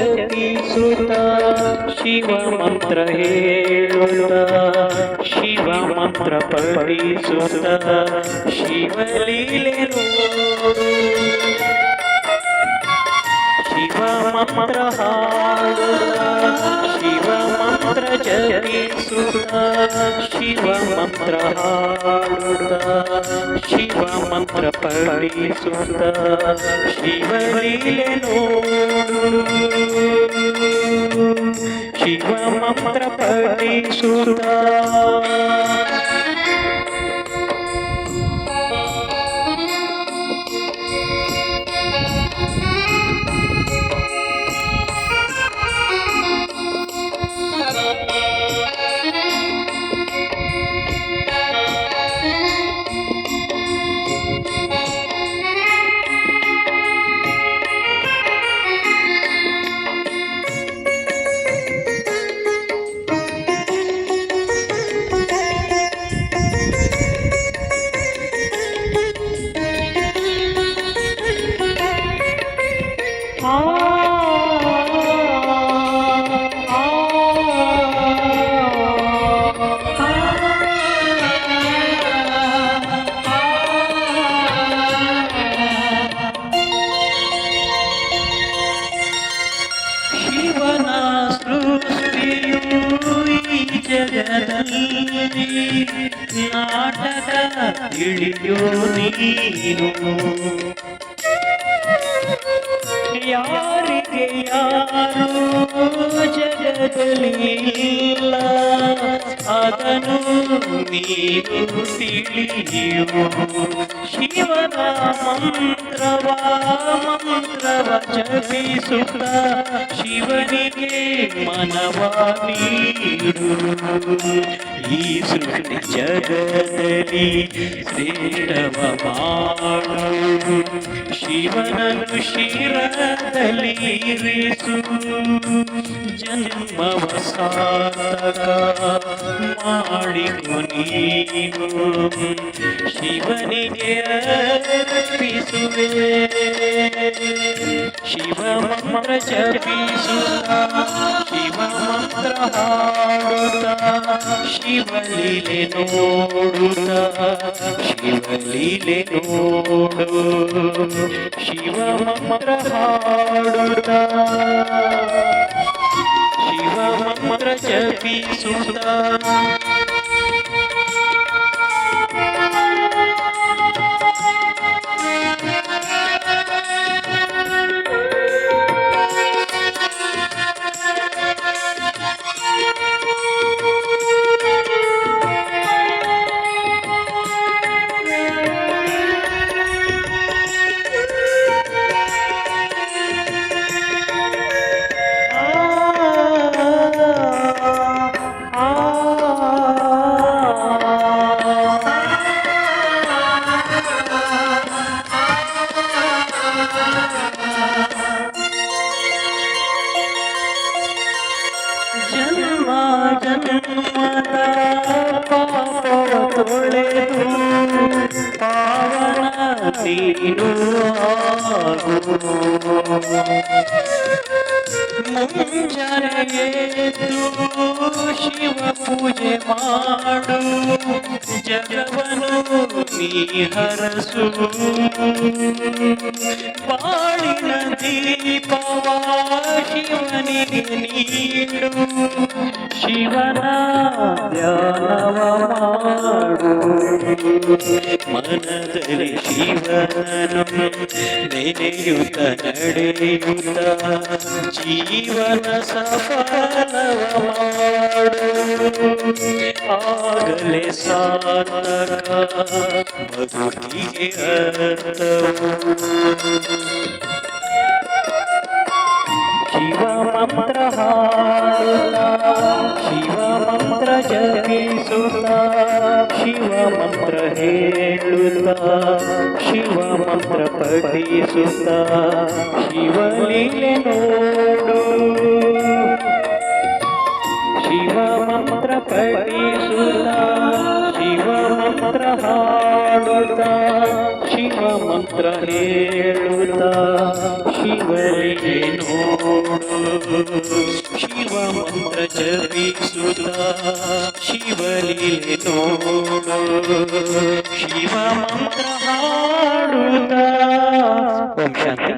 ಮಂತ್ರ ಜಪಿಸುತ್ತ ಶಿವ ಮಂತ್ರ ಹೇಳುತ್ತ ಶಿವ ಮಂತ್ರ ಪಠಿಸುತ್ತ ಶಿವಲೀಲೆ ನೋಡು ಶಿವ ಮಂತ್ರ ಹಾಡುತ್ತ ಶಿವ ಮಂತ್ರ ಜಪಿಸುತ್ತ ಶಿವ ಮಂತ್ರ ಹಾಡುತ್ತ ಶಿವ ಮಂತ್ರ ಪಠಿಸುತ್ತ ಶಿವಲೀಲೆ ನೋಡು ಶಿವ ಮಂತ್ರ ಪಠಿಸುತ್ತ ತಿಳಿಯೋ ನೀನು. ಯಾರಿಗೆ ಯಾರು ಜಗದಲ್ಲಿ ಇಲ್ಲ ಅದನ್ನು ನೀನು ತಿಳಿಯೋ ಶಿವನ ಮಂತ್ರವ ಮಂತ್ರವ ಶಿವನಿಗೆ ಮನವ ಈ ಸೃಷ್ಟಿ ಜಗದಲ್ಲಿ ಮಾಡು ಶಿವನನ್ನು ಶಿರದಲ್ಲಿ ಇರಿಸು ಜನ್ಮವ ಸಾರ್ಥಕ ಮಾಡಿಕೊ ನೀನು. ಶಿವನಿಗೆ ಅರ್ಪಿಸುವೆ. ಶಿವ ಮಂತ್ರ ಜಪಿಸುತ್ತ ಶಿವ ಶಿವಲೀಲೆ ನೋಡುತ್ತ ಶಿವಲೀಲೆ ನೋಡು ಶಿವ ಮಂತ್ರ ಹಾಡುತ್ತ ಶಿವ ಮಂತ್ರ ಜಪಿಸುತ್ತ ನೀನು ಮುಂಜಾನೆ ಶಿವ ಪೂಜೆ ಮಾಡು. ಜಗವನು ಹರಸು. ಬಾಳಿನ ದೀಪವ ಶಿವನಿಗೆ ನೀಡು. ಶಿವನ ಧ್ಯಾನವ ಮಾಡು. ಮನದಲ್ಲಿ ಶಿವನನು ನೆನೆಯುತ್ತ ನಡೆಯುತ್ತ ಜೀವನ ಸಫಲವ ಮಾಡು. आगले सातक भक्ति शिव मंत्र हारुता शिव मंत्र जगिसुता शिव मंत्र हेलुता शिव मंत्र पठिसुता शिवलीले ನೋಡು शिव मंत्र पढ़ी ಶಿವ ಮಂತ್ರ ಹಾಡುತ್ತ ಶಿವ ಮಂತ್ರ ಹೇಳುತ್ತ ಶಿವಲಿಗೆ ನೋಡು ಶಿವ ಮಂತ್ರ ಜಪಿಸುತ್ತ ಶಿವಲೀಲೆ ನೋಡು ಶಿವ ಮಂತ್ರ ಹಾಡುತ್ತ ಓಂ ಶಾಂತಿ